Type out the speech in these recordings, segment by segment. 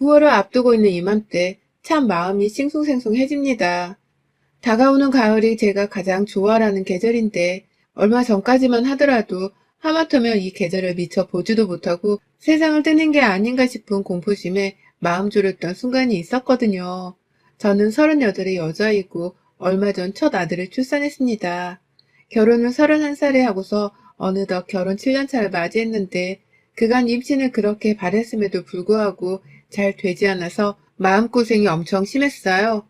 9월을 앞두고 있는 이맘때 참 마음이 싱숭생숭해집니다. 다가오는 가을이 제가 가장 좋아하는 계절인데 얼마 전까지만 하더라도 하마터면 이 계절을 미처 보지도 못하고 세상을 뜨는 게 아닌가 싶은 공포심에 마음 졸였던 순간이 있었거든요. 저는 38의 여자이고 얼마 전 첫 아들을 출산했습니다. 결혼을 31살에 하고서 어느덧 결혼 7년차를 맞이했는데 그간 임신을 그렇게 바랬음에도 불구하고 잘 되지 않아서 마음고생이 엄청 심했어요.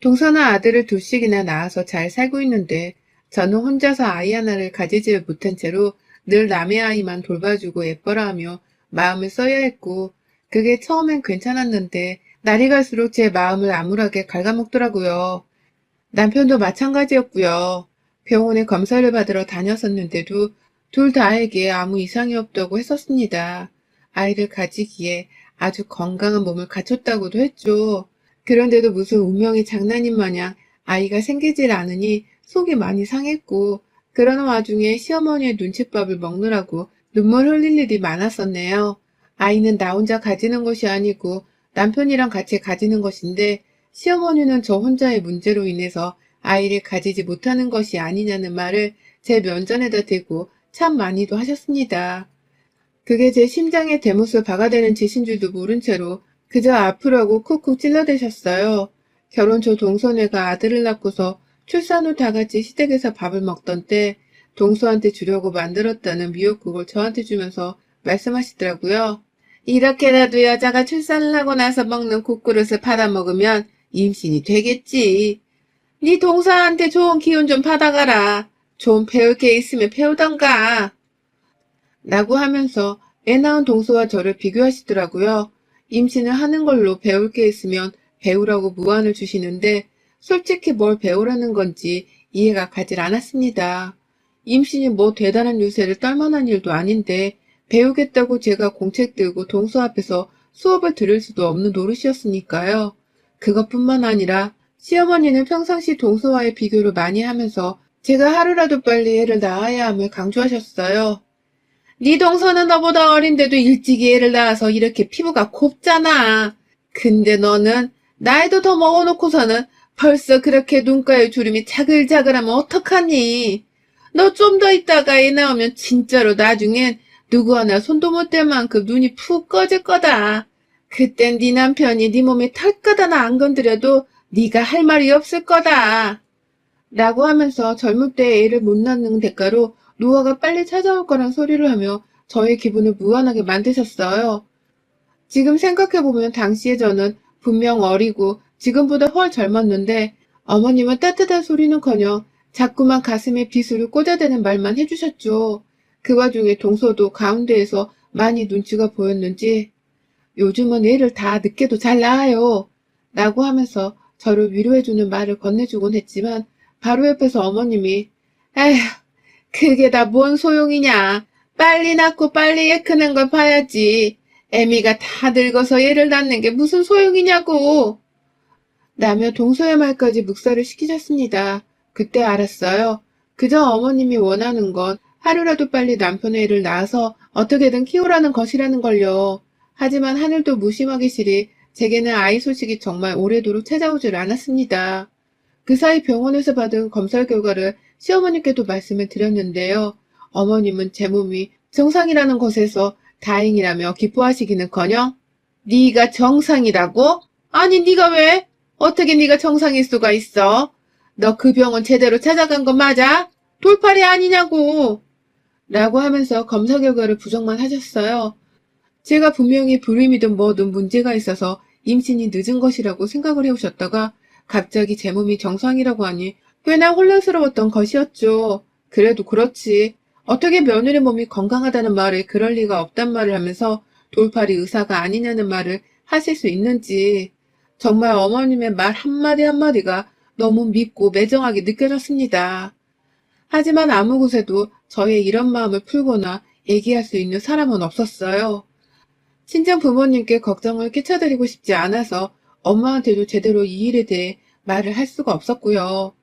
동서나 아들을 둘씩이나 낳아서 잘 살고 있는데 저는 혼자서 아이 하나를 가지지 못한 채로 늘 남의 아이만 돌봐주고 예뻐라 하며 마음을 써야 했고 그게 처음엔 괜찮았는데 날이 갈수록 제 마음을 암울하게 갉아먹더라고요. 남편도 마찬가지였고요. 병원에 검사를 받으러 다녔었는데도 둘 다에게 아무 이상이 없다고 했었습니다. 아이를 가지기에 아주 건강한 몸을 갖췄다고도 했죠. 그런데도 무슨 운명의 장난인 마냥 아이가 생기질 않으니 속이 많이 상했고 그러는 와중에 시어머니의 눈칫밥을 먹느라고 눈물 흘릴 일이 많았었네요. 아이는 나 혼자 가지는 것이 아니고 남편이랑 같이 가지는 것인데 시어머니는 저 혼자의 문제로 인해서 아이를 가지지 못하는 것이 아니냐는 말을 제 면전에다 대고 참 많이도 하셨습니다. 그게 제 심장에 대못을 박아대는 짓인 줄도 모른 채로 그저 아프라고 쿡쿡 찔러대셨어요. 결혼 초 동서네가 아들을 낳고서 출산 후 다 같이 시댁에서 밥을 먹던 때 동서한테 주려고 만들었다는 미역국을 저한테 주면서 말씀하시더라고요. 이렇게라도 여자가 출산을 하고 나서 먹는 국그릇을 받아 먹으면 임신이 되겠지. 네 동서한테 좋은 기운 좀 받아가라. 좀 배울 게 있으면 배우던가. 라고 하면서 애 낳은 동서와 저를 비교하시더라고요. 임신을 하는 걸로 배울 게 있으면 배우라고 무안을 주시는데 솔직히 뭘 배우라는 건지 이해가 가질 않았습니다. 임신이 뭐 대단한 유세를 떨만한 일도 아닌데 배우겠다고 제가 공책 들고 동서 앞에서 수업을 들을 수도 없는 노릇이었으니까요. 그것뿐만 아니라 시어머니는 평상시 동서와의 비교를 많이 하면서 제가 하루라도 빨리 애를 낳아야 함을 강조하셨어요. 네 동서는 너보다 어린데도 일찍이 애를 낳아서 이렇게 피부가 곱잖아. 근데 너는 나이도 더 먹어놓고서는 벌써 그렇게 눈가에 주름이 자글자글하면 어떡하니? 너 좀 더 있다가 애 나오면 진짜로 나중엔 누구 하나 손도 못 댈 만큼 눈이 푹 꺼질 거다. 그땐 네 남편이 네 몸에 털끝 하나 안 건드려도 네가 할 말이 없을 거다. 라고 하면서 젊을 때 애를 못 낳는 대가로 노화가 빨리 찾아올 거란 소리를 하며 저의 기분을 무한하게 만드셨어요. 지금 생각해보면 당시에 저는 분명 어리고 지금보다 훨 젊었는데 어머님은 따뜻한 소리는커녕 자꾸만 가슴에 비수를 꽂아대는 말만 해주셨죠. 그 와중에 동서도 가운데에서 많이 눈치가 보였는지 요즘은 애를 다 늦게도 잘 낳아요. 라고 하면서 저를 위로해주는 말을 건네주곤 했지만 바로 옆에서 어머님이 에휴 그게 다 뭔 소용이냐. 빨리 낳고 빨리 애 크는 걸 봐야지. 애미가 다 늙어서 얘를 낳는 게 무슨 소용이냐고. 라며 동서의 말까지 묵살을 시키셨습니다. 그때 알았어요. 그저 어머님이 원하는 건 하루라도 빨리 남편의 애를 낳아서 어떻게든 키우라는 것이라는 걸요. 하지만 하늘도 무심하기 싫이 제게는 아이 소식이 정말 오래도록 찾아오질 않았습니다. 그 사이 병원에서 받은 검사 결과를 시어머니께도 말씀을 드렸는데요. 어머님은 제 몸이 정상이라는 것에서 다행이라며 기뻐하시기는커녕 네가 정상이라고? 아니 네가 왜? 어떻게 네가 정상일 수가 있어? 너 그 병원 제대로 찾아간 거 맞아? 돌팔이 아니냐고. 라고 하면서 검사 결과를 부정만 하셨어요. 제가 분명히 불임이든 뭐든 문제가 있어서 임신이 늦은 것이라고 생각을 해오셨다가 갑자기 제 몸이 정상이라고 하니 꽤나 혼란스러웠던 것이었죠. 그래도 그렇지. 어떻게 며느리 몸이 건강하다는 말에 그럴 리가 없단 말을 하면서 돌팔이 의사가 아니냐는 말을 하실 수 있는지 정말 어머님의 말 한마디 한마디가 너무 밉고 매정하게 느껴졌습니다. 하지만 아무 곳에도 저의 이런 마음을 풀거나 얘기할 수 있는 사람은 없었어요. 친정 부모님께 걱정을 끼쳐드리고 싶지 않아서 엄마한테도 제대로 이 일에 대해 말을 할 수가 없었고요.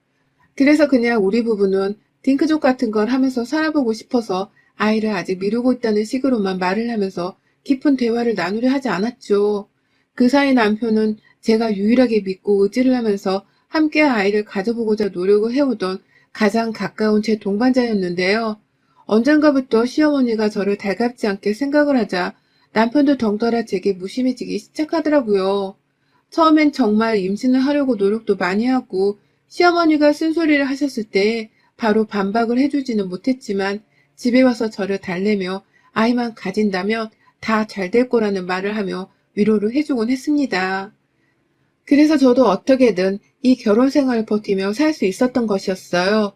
그래서 그냥 우리 부부는 딩크족 같은 걸 하면서 살아보고 싶어서 아이를 아직 미루고 있다는 식으로만 말을 하면서 깊은 대화를 나누려 하지 않았죠. 그 사이 남편은 제가 유일하게 믿고 의지를 하면서 함께 아이를 가져보고자 노력을 해오던 가장 가까운 제 동반자였는데요. 언젠가부터 시어머니가 저를 달갑지 않게 생각을 하자 남편도 덩달아 제게 무심해지기 시작하더라고요. 처음엔 정말 임신을 하려고 노력도 많이 하고 시어머니가 쓴소리를 하셨을 때 바로 반박을 해주지는 못했지만 집에 와서 저를 달래며 아이만 가진다면 다 잘 될 거라는 말을 하며 위로를 해주곤 했습니다. 그래서 저도 어떻게든 이 결혼 생활을 버티며 살 수 있었던 것이었어요.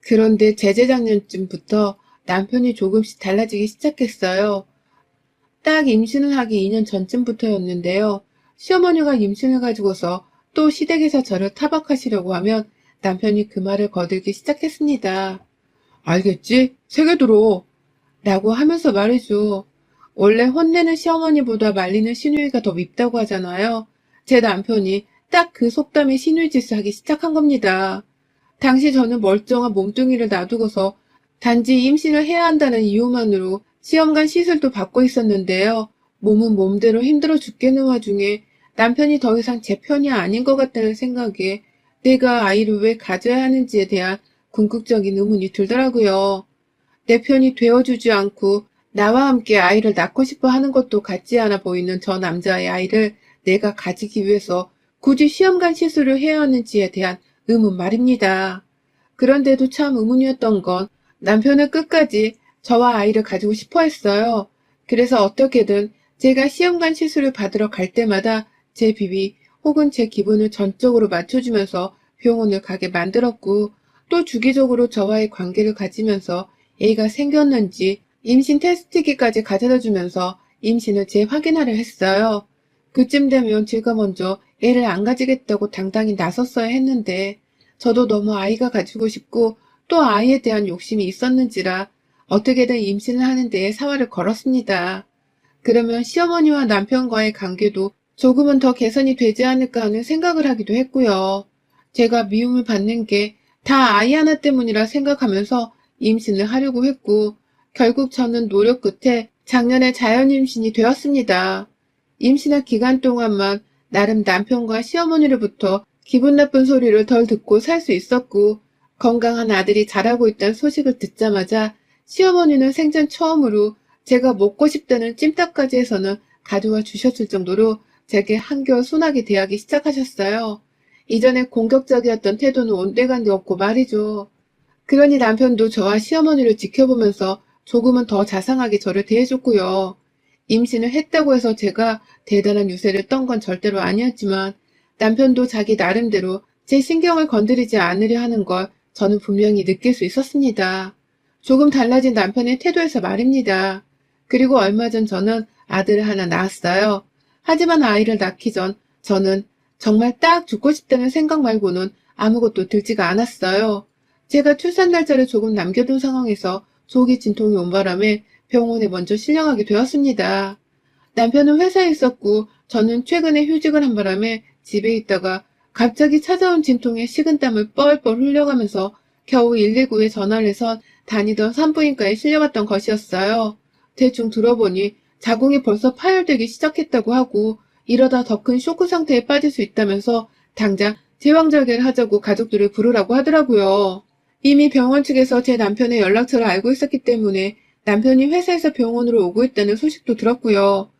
그런데 재재작년쯤부터 남편이 조금씩 달라지기 시작했어요. 딱 임신을 하기 2년 전쯤부터였는데요. 시어머니가 임신을 가지고서 또 시댁에서 저를 타박하시려고 하면 남편이 그 말을 거들기 시작했습니다. 알겠지? 세게 들어. 라고 하면서 말이죠. 원래 혼내는 시어머니보다 말리는 시누이가 더 밉다고 하잖아요. 제 남편이 딱 그 속담에 시누이짓을 하기 시작한 겁니다. 당시 저는 멀쩡한 몸뚱이를 놔두고서 단지 임신을 해야 한다는 이유만으로 시험관 시술도 받고 있었는데요. 몸은 몸대로 힘들어 죽겠는 와중에 남편이 더 이상 제 편이 아닌 것 같다는 생각에 내가 아이를 왜 가져야 하는지에 대한 궁극적인 의문이 들더라고요. 내 편이 되어주지 않고 나와 함께 아이를 낳고 싶어 하는 것도 같지 않아 보이는 저 남자의 아이를 내가 가지기 위해서 굳이 시험관 시술을 해야 하는지에 대한 의문 말입니다. 그런데도 참 의문이었던 건 남편은 끝까지 저와 아이를 가지고 싶어 했어요. 그래서 어떻게든 제가 시험관 시술을 받으러 갈 때마다 제 비비 혹은 제 기분을 전적으로 맞춰주면서 병원을 가게 만들었고 또 주기적으로 저와의 관계를 가지면서 애가 생겼는지 임신 테스트기까지 가져다 주면서 임신을 재확인하려 했어요. 그쯤 되면 제가 먼저 애를 안 가지겠다고 당당히 나섰어야 했는데 저도 너무 아이가 가지고 싶고 또 아이에 대한 욕심이 있었는지라 어떻게든 임신을 하는 데에 사활을 걸었습니다. 그러면 시어머니와 남편과의 관계도 조금은 더 개선이 되지 않을까 하는 생각을 하기도 했고요. 제가 미움을 받는 게 다 아이 하나 때문이라 생각하면서 임신을 하려고 했고 결국 저는 노력 끝에 작년에 자연 임신이 되었습니다. 임신할 기간 동안만 나름 남편과 시어머니로부터 기분 나쁜 소리를 덜 듣고 살 수 있었고 건강한 아들이 자라고 있다는 소식을 듣자마자 시어머니는 생전 처음으로 제가 먹고 싶다는 찜닭까지 해서는 가져와 주셨을 정도로 제게 한결 순하게 대하기 시작하셨어요. 이전에 공격적이었던 태도는 온데간데 없고 말이죠. 그러니 남편도 저와 시어머니를 지켜보면서 조금은 더 자상하게 저를 대해줬고요. 임신을 했다고 해서 제가 대단한 유세를 떤 건 절대로 아니었지만 남편도 자기 나름대로 제 신경을 건드리지 않으려 하는 걸 저는 분명히 느낄 수 있었습니다. 조금 달라진 남편의 태도에서 말입니다. 그리고 얼마 전 저는 아들을 하나 낳았어요. 하지만 아이를 낳기 전 저는 정말 딱 죽고 싶다는 생각 말고는 아무것도 들지가 않았어요. 제가 출산 날짜를 조금 남겨둔 상황에서 조기 진통이 온 바람에 병원에 먼저 실려가게 되었습니다. 남편은 회사에 있었고 저는 최근에 휴직을 한 바람에 집에 있다가 갑자기 찾아온 진통에 식은땀을 뻘뻘 흘려가면서 겨우 119에 전화를 해서 다니던 산부인과에 실려갔던 것이었어요. 대충 들어보니 자궁이 벌써 파열되기 시작했다고 하고 이러다 더 큰 쇼크 상태에 빠질 수 있다면서 당장 제왕절개를 하자고 가족들을 부르라고 하더라고요. 이미 병원 측에서 제 남편의 연락처를 알고 있었기 때문에 남편이 회사에서 병원으로 오고 있다는 소식도 들었고요.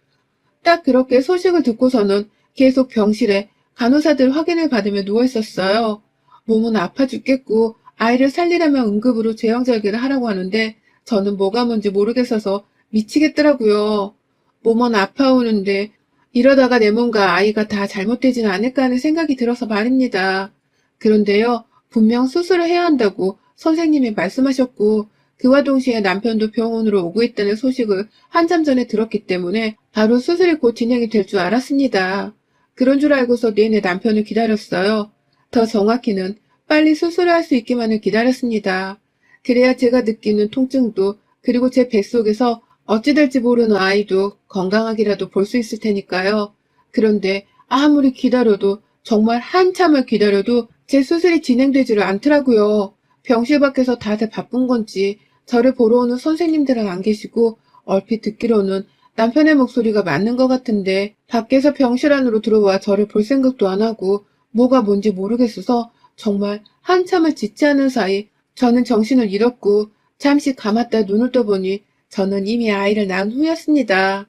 딱 그렇게 소식을 듣고서는 계속 병실에 간호사들 확인을 받으며 누워 있었어요. 몸은 아파 죽겠고 아이를 살리려면 응급으로 제왕절개를 하라고 하는데 저는 뭐가 뭔지 모르겠어서 미치겠더라고요. 몸은 아파오는데 이러다가 내 몸과 아이가 다 잘못되지는 않을까 하는 생각이 들어서 말입니다. 그런데요, 분명 수술을 해야 한다고 선생님이 말씀하셨고, 그와 동시에 남편도 병원으로 오고 있다는 소식을 한참 전에 들었기 때문에 바로 수술이 곧 진행이 될 줄 알았습니다. 그런 줄 알고서 내내 남편을 기다렸어요. 더 정확히는 빨리 수술을 할 수 있기만을 기다렸습니다. 그래야 제가 느끼는 통증도 그리고 제 뱃속에서 어찌 될지 모르는 아이도 건강하기라도 볼 수 있을 테니까요. 그런데 아무리 기다려도 정말 한참을 기다려도 제 수술이 진행되지를 않더라고요. 병실 밖에서 다들 바쁜 건지 저를 보러 오는 선생님들은 안 계시고 얼핏 듣기로는 남편의 목소리가 맞는 것 같은데 밖에서 병실 안으로 들어와 저를 볼 생각도 안 하고 뭐가 뭔지 모르겠어서 정말 한참을 않은 사이 저는 정신을 잃었고 잠시 감았다 눈을 떠보니 저는 이미 아이를 낳은 후였습니다.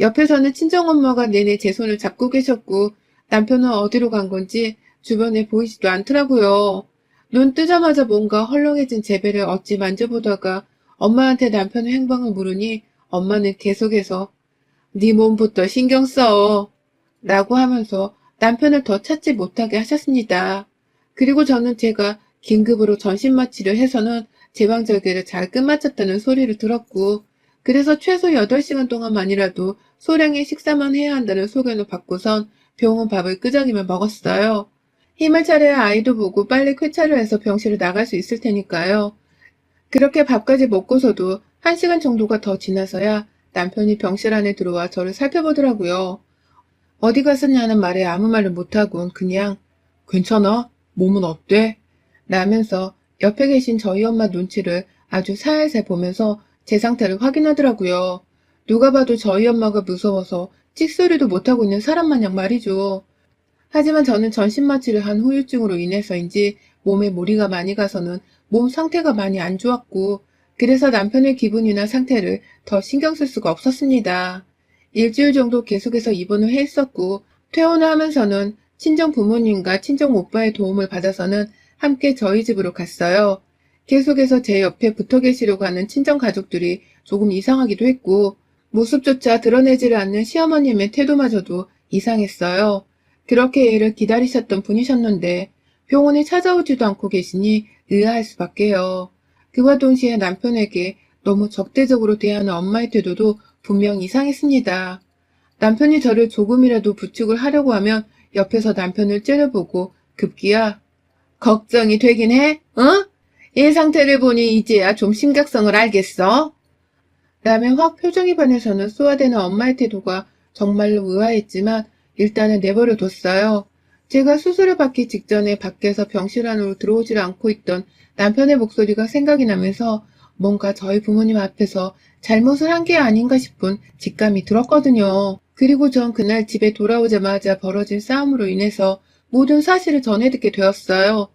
옆에서는 친정엄마가 내내 제 손을 잡고 계셨고 남편은 어디로 간 건지 주변에 보이지도 않더라고요. 눈 뜨자마자 뭔가 헐렁해진 제 배를 어찌 만져보다가 엄마한테 남편의 행방을 물으니 엄마는 계속해서 네 몸부터 신경 써 라고 하면서 남편을 더 찾지 못하게 하셨습니다. 그리고 저는 제가 긴급으로 전신 마취를 해서는 제방절개를 잘 끝마쳤다는 소리를 들었고 그래서 최소 8시간 동안만이라도 소량의 식사만 해야 한다는 소견을 받고선 병원 밥을 끄적이며 먹었어요. 힘을 차려야 아이도 보고 빨리 쾌차를 해서 병실을 나갈 수 있을 테니까요. 그렇게 밥까지 먹고서도 한 시간 정도가 더 지나서야 남편이 병실 안에 들어와 저를 살펴보더라고요. 어디 갔었냐는 말에 아무 말을 못하곤 그냥 괜찮아? 몸은 어때? 라면서 옆에 계신 저희 엄마 눈치를 아주 살살 보면서 제 상태를 확인하더라고요. 누가 봐도 저희 엄마가 무서워서 찍소리도 못하고 있는 사람 마냥 말이죠. 하지만 저는 전신마취를 한 후유증으로 인해서인지 몸에 무리가 많이 가서는 몸 상태가 많이 안 좋았고 그래서 남편의 기분이나 상태를 더 신경 쓸 수가 없었습니다. 일주일 정도 계속해서 입원을 해 있었고 퇴원을 하면서는 친정 부모님과 친정 오빠의 도움을 받아서는 함께 저희 집으로 갔어요. 계속해서 제 옆에 붙어 계시려고 하는 친정 가족들이 조금 이상하기도 했고 모습조차 드러내지를 않는 시어머님의 태도마저도 이상했어요. 그렇게 애를 기다리셨던 분이셨는데 병원에 찾아오지도 않고 계시니 의아할 수밖에요. 그와 동시에 남편에게 너무 적대적으로 대하는 엄마의 태도도 분명 이상했습니다. 남편이 저를 조금이라도 부축을 하려고 하면 옆에서 남편을 째려보고 급기야 걱정이 되긴 해? 어? 이 상태를 보니 이제야 좀 심각성을 알겠어? 라면 확 표정이 변해서는 쏘아대는 엄마의 태도가 정말로 의아했지만 일단은 내버려 뒀어요. 제가 수술을 받기 직전에 밖에서 병실 안으로 들어오질 않고 있던 남편의 목소리가 생각이 나면서 뭔가 저희 부모님 앞에서 잘못을 한 게 아닌가 싶은 직감이 들었거든요. 그리고 전 그날 집에 돌아오자마자 벌어진 싸움으로 인해서 모든 사실을 전해 듣게 되었어요.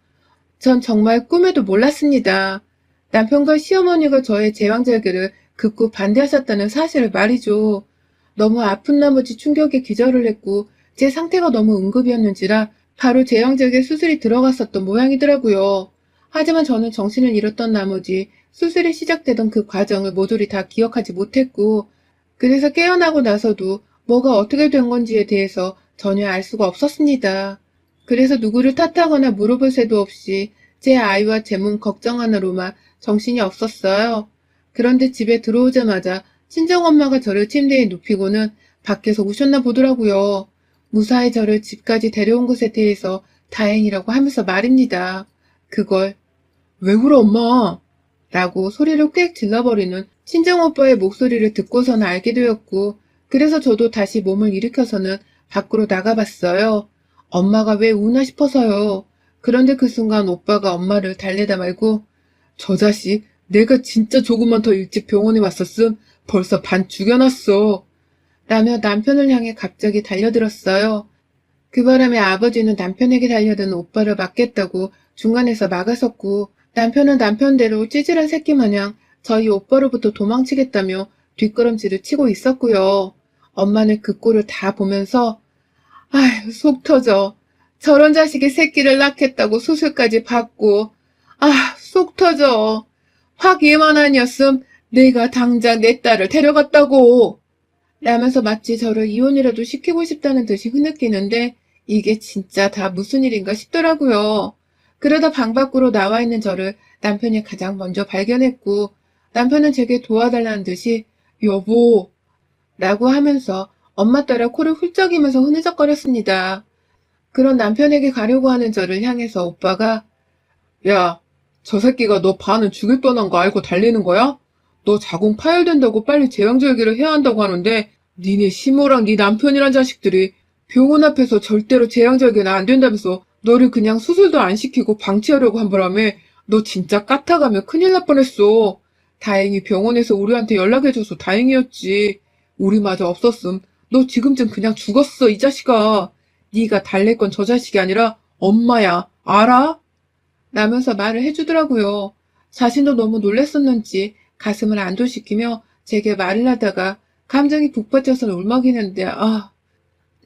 전 정말 꿈에도 몰랐습니다. 남편과 시어머니가 저의 제왕절개를 극구 반대하셨다는 사실을 말이죠. 너무 아픈 나머지 충격에 기절을 했고 제 상태가 너무 응급이었는지라 바로 제왕절개 수술이 들어갔었던 모양이더라고요. 하지만 저는 정신을 잃었던 나머지 수술이 시작되던 그 과정을 모조리 다 기억하지 못했고 그래서 깨어나고 나서도 뭐가 어떻게 된 건지에 대해서 전혀 알 수가 없었습니다. 그래서 누구를 탓하거나 물어볼 새도 없이 제 아이와 제 몸 걱정하느로만 정신이 없었어요. 그런데 집에 들어오자마자 친정엄마가 저를 침대에 눕히고는 밖에서 우셨나 보더라고요. 무사히 저를 집까지 데려온 것에 대해서 다행이라고 하면서 말입니다. 그걸 왜 울어 엄마? 라고 소리를 꽥 질러버리는 친정오빠의 목소리를 듣고서는 알게 되었고 그래서 저도 다시 몸을 일으켜서는 밖으로 나가봤어요. 엄마가 왜 우나 싶어서요. 그런데 그 순간 오빠가 엄마를 달래다 말고 저 자식 내가 진짜 조금만 더 일찍 병원에 왔었음 벌써 반 죽여놨어. 라며 남편을 향해 갑자기 달려들었어요. 그 바람에 아버지는 남편에게 달려드는 오빠를 막겠다고 중간에서 막아섰고 남편은 남편대로 찌질한 새끼 마냥 저희 오빠로부터 도망치겠다며 뒷걸음질을 치고 있었고요. 엄마는 그 꼴을 다 보면서 아휴 속 터져. 저런 자식이 새끼를 낳겠다고 수술까지 받고 아 속 터져. 확 얘만 아니었음 내가 당장 내 딸을 데려갔다고. 라면서 마치 저를 이혼이라도 시키고 싶다는 듯이 흐느끼는데 이게 진짜 다 무슨 일인가 싶더라고요. 그러다 방 밖으로 나와 있는 저를 남편이 가장 먼저 발견했고 남편은 제게 도와달라는 듯이 여보 라고 하면서 엄마 따라 코를 훌쩍이면서 흐느적거렸습니다. 그런 남편에게 가려고 하는 저를 향해서 오빠가 야, 저 새끼가 너 반은 죽일 뻔한 거 알고 달리는 거야? 너 자궁 파열된다고 빨리 제왕절개를 해야 한다고 하는데 니네 시모랑 네 남편이란 자식들이 병원 앞에서 절대로 제왕절개는 안 된다면서 너를 그냥 수술도 안 시키고 방치하려고 한 바람에 너 진짜 까타가면 큰일 날 뻔했어. 다행히 병원에서 우리한테 연락해줘서 다행이었지. 우리마저 없었음. 너 지금쯤 그냥 죽었어, 이 자식아. 네가 달랠 건 저 자식이 아니라 엄마야. 알아? 라면서 말을 해주더라고요. 자신도 너무 놀랬었는지 가슴을 안도시키며 제게 말을 하다가 감정이 북받쳐서 울먹이는데 아,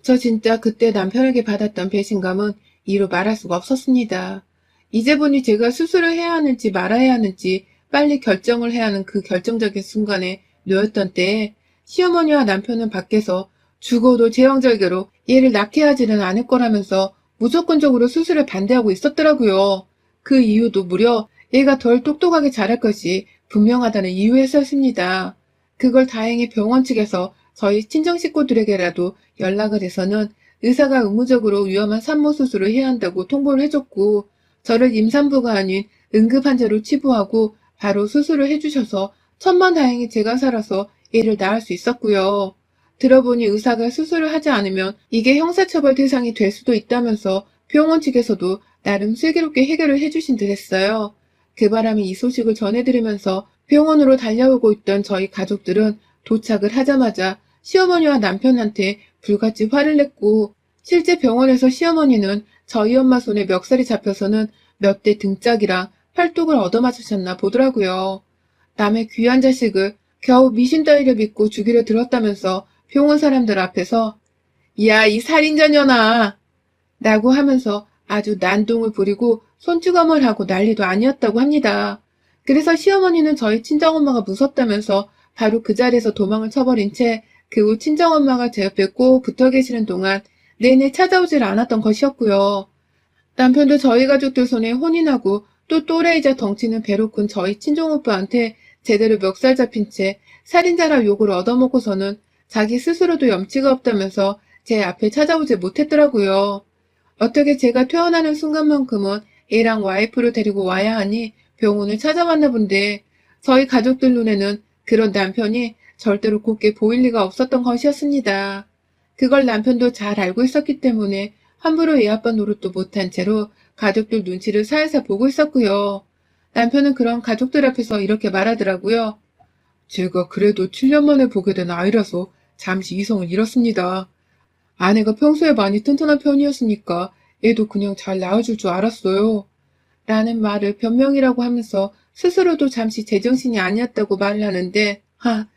저 진짜 그때 남편에게 받았던 배신감은 이루 말할 수가 없었습니다. 이제 보니 제가 수술을 해야 하는지 말아야 하는지 빨리 결정을 해야 하는 그 결정적인 순간에 놓였던 때에 시어머니와 남편은 밖에서 죽어도 제왕절개로 얘를 낳게 하지는 않을 거라면서 무조건적으로 수술을 반대하고 있었더라고요. 그 이유도 무려 얘가 덜 똑똑하게 자랄 것이 분명하다는 이유였었습니다. 그걸 다행히 병원 측에서 저희 친정 식구들에게라도 연락을 해서는 의사가 의무적으로 위험한 산모 수술을 해야 한다고 통보를 해줬고 저를 임산부가 아닌 응급 환자로 치부하고 바로 수술을 해주셔서 천만 다행히 제가 살아서 얘를 낳을 수 있었고요. 들어보니 의사가 수술을 하지 않으면 이게 형사처벌 대상이 될 수도 있다면서 병원 측에서도 나름 슬기롭게 해결을 해주신 듯 했어요. 그 바람에 이 소식을 전해들으면서 병원으로 달려오고 있던 저희 가족들은 도착을 하자마자 시어머니와 남편한테 불같이 화를 냈고 실제 병원에서 시어머니는 저희 엄마 손에 멱살이 잡혀서는 몇 대 등짝이랑 팔뚝을 얻어맞으셨나 보더라고요. 남의 귀한 자식을 겨우 미신 따위를 믿고 주기를 들었다면서 병원 사람들 앞에서 야, 이 살인자녀나! 라고 하면서 아주 난동을 부리고 손찌검을 하고 난리도 아니었다고 합니다. 그래서 시어머니는 저희 친정엄마가 무섭다면서 바로 그 자리에서 도망을 쳐버린 채 그 후 친정엄마가 제 옆에 꼭 붙어 계시는 동안 내내 찾아오질 않았던 것이었고요. 남편도 저희 가족들 손에 혼인하고 또 또래이자 덩치는 배로 큰 저희 친정오빠한테 제대로 멱살 잡힌 채 살인자라 욕을 얻어먹고서는 자기 스스로도 염치가 없다면서 제 앞에 찾아오지 못했더라고요. 어떻게 제가 퇴원하는 순간만큼은 애랑 와이프를 데리고 와야 하니 병원을 찾아왔나 본데 저희 가족들 눈에는 그런 남편이 절대로 곱게 보일 리가 없었던 것이었습니다. 그걸 남편도 잘 알고 있었기 때문에 함부로 애 아빠 노릇도 못한 채로 가족들 눈치를 살살 보고 있었고요. 남편은 그런 가족들 앞에서 이렇게 말하더라고요. 제가 그래도 7년 만에 보게 된 아이라서 잠시 이성을 잃었습니다. 아내가 평소에 많이 튼튼한 편이었으니까 애도 그냥 잘 낳아줄 줄 알았어요. 라는 말을 변명이라고 하면서 스스로도 잠시 제정신이 아니었다고 말을 하는데, 하,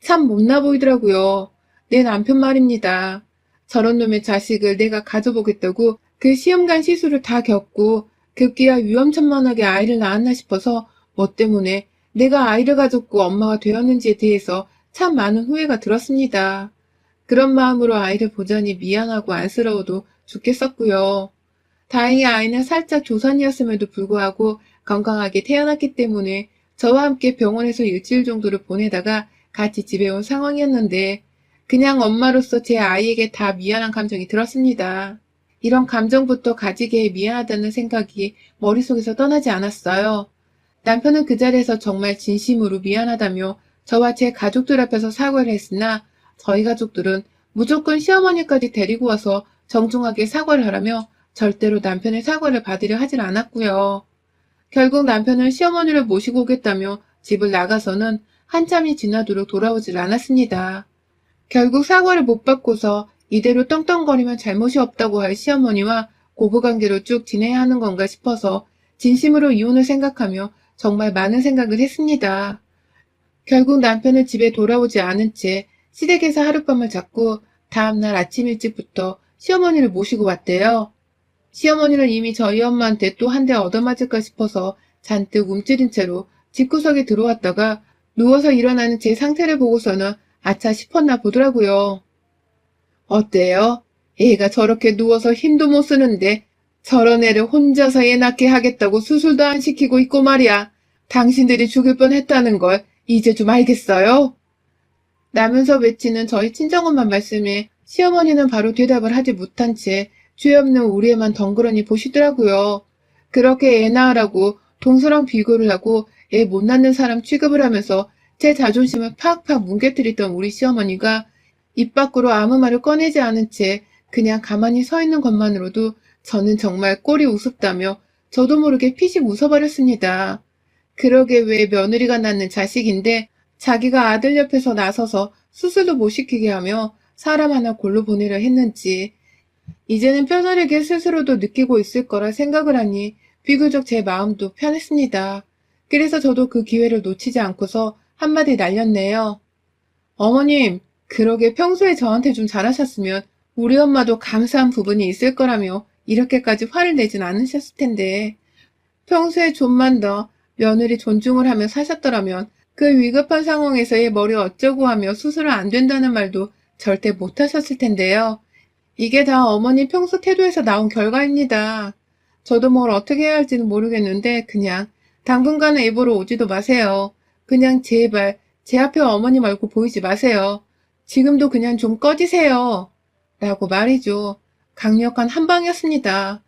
참 못나 보이더라고요. 내 남편 말입니다. 저런 놈의 자식을 내가 가져보겠다고 그 시험관 시술을 다 겪고 급기야 위험천만하게 아이를 낳았나 싶어서 뭐 때문에 내가 아이를 가졌고 엄마가 되었는지에 대해서 참 많은 후회가 들었습니다. 그런 마음으로 아이를 보자니 미안하고 안쓰러워도 죽겠었고요. 다행히 아이는 살짝 조산이었음에도 불구하고 건강하게 태어났기 때문에 저와 함께 병원에서 일주일 정도를 보내다가 같이 집에 온 상황이었는데 그냥 엄마로서 제 아이에게 다 미안한 감정이 들었습니다. 이런 감정부터 가지게 미안하다는 생각이 머릿속에서 떠나지 않았어요. 남편은 그 자리에서 정말 진심으로 미안하다며 저와 제 가족들 앞에서 사과를 했으나 저희 가족들은 무조건 시어머니까지 데리고 와서 정중하게 사과를 하라며 절대로 남편의 사과를 받으려 하질 않았고요. 결국 남편은 시어머니를 모시고 오겠다며 집을 나가서는 한참이 지나도록 돌아오질 않았습니다. 결국 사과를 못 받고서 이대로 떵떵거리면 잘못이 없다고 할 시어머니와 고부관계로 쭉 지내야 하는 건가 싶어서 진심으로 이혼을 생각하며 정말 많은 생각을 했습니다. 결국 남편은 집에 돌아오지 않은 채 시댁에서 하룻밤을 잤고 다음날 아침 일찍부터 시어머니를 모시고 왔대요. 시어머니는 이미 저희 엄마한테 또 한 대 얻어맞을까 싶어서 잔뜩 움츠린 채로 집구석에 들어왔다가 누워서 일어나는 제 상태를 보고서는 아차 싶었나 보더라고요. 어때요? 애가 저렇게 누워서 힘도 못 쓰는데 저런 애를 혼자서 애 낳게 하겠다고 수술도 안 시키고 있고 말이야. 당신들이 죽을 뻔했다는 걸 이제 좀 알겠어요? 라면서 외치는 저희 친정엄마 말씀에 시어머니는 바로 대답을 하지 못한 채 죄 없는 우리 애만 덩그러니 보시더라고요. 그렇게 애 낳으라고 동서랑 비교를 하고 애 못 낳는 사람 취급을 하면서 제 자존심을 팍팍 뭉개뜨리던 우리 시어머니가 입 밖으로 아무 말을 꺼내지 않은 채 그냥 가만히 서 있는 것만으로도 저는 정말 꼴이 우습다며 저도 모르게 피식 웃어버렸습니다. 그러게 왜 며느리가 낳는 자식인데 자기가 아들 옆에서 나서서 수술도 못 시키게 하며 사람 하나 골로 보내려 했는지 이제는 뼈저리게 스스로도 느끼고 있을 거라 생각을 하니 비교적 제 마음도 편했습니다. 그래서 저도 그 기회를 놓치지 않고서 한마디 날렸네요. 어머님, 그러게 평소에 저한테 좀 잘하셨으면 우리 엄마도 감사한 부분이 있을 거라며 이렇게까지 화를 내진 않으셨을 텐데 평소에 좀만 더 며느리 존중을 하며 사셨더라면 그 위급한 상황에서의 머리 어쩌고 하며 수술은 안 된다는 말도 절대 못 하셨을 텐데요. 이게 다 어머니 평소 태도에서 나온 결과입니다. 저도 뭘 어떻게 해야 할지는 모르겠는데 그냥 당분간은 입으로 오지도 마세요. 그냥 제발 제 앞에 어머님 얼굴 보이지 마세요. 지금도 그냥 좀 꺼지세요. 라고 말이죠. 강력한 한방이었습니다.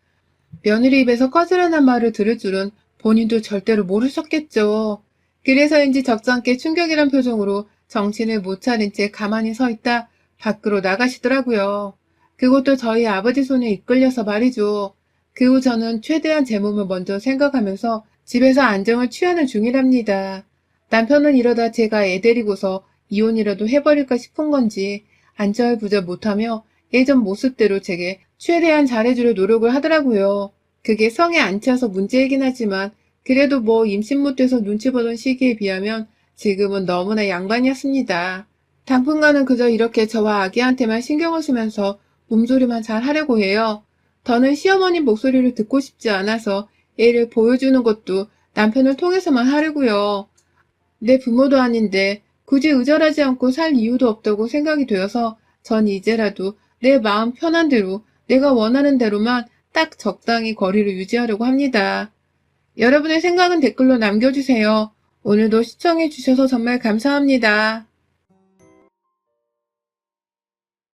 며느리 입에서 꺼지라는 말을 들을 줄은 본인도 절대로 모르셨겠죠. 그래서인지 적잖게 충격이란 표정으로 정신을 못 차린 채 가만히 서 있다 밖으로 나가시더라고요. 그것도 저희 아버지 손에 이끌려서 말이죠. 그 후 저는 최대한 제 몸을 먼저 생각하면서 집에서 안정을 취하는 중이랍니다. 남편은 이러다 제가 애 데리고서 이혼이라도 해버릴까 싶은 건지 안절부절 못하며 예전 모습대로 제게 최대한 잘해주려 노력을 하더라고요. 그게 성에 안 차서 문제이긴 하지만 그래도 뭐 임신 못해서 눈치 보던 시기에 비하면 지금은 너무나 양반이었습니다. 당분간은 그저 이렇게 저와 아기한테만 신경을 쓰면서 몸조리만 잘 하려고 해요. 더는 시어머님 목소리를 듣고 싶지 않아서 애를 보여주는 것도 남편을 통해서만 하려고요. 내 부모도 아닌데 굳이 의절하지 않고 살 이유도 없다고 생각이 되어서 전 이제라도 내 마음 편한 대로 내가 원하는 대로만 딱 적당히 거리를 유지하려고 합니다. 여러분의 생각은 댓글로 남겨주세요. 오늘도 시청해주셔서 정말 감사합니다.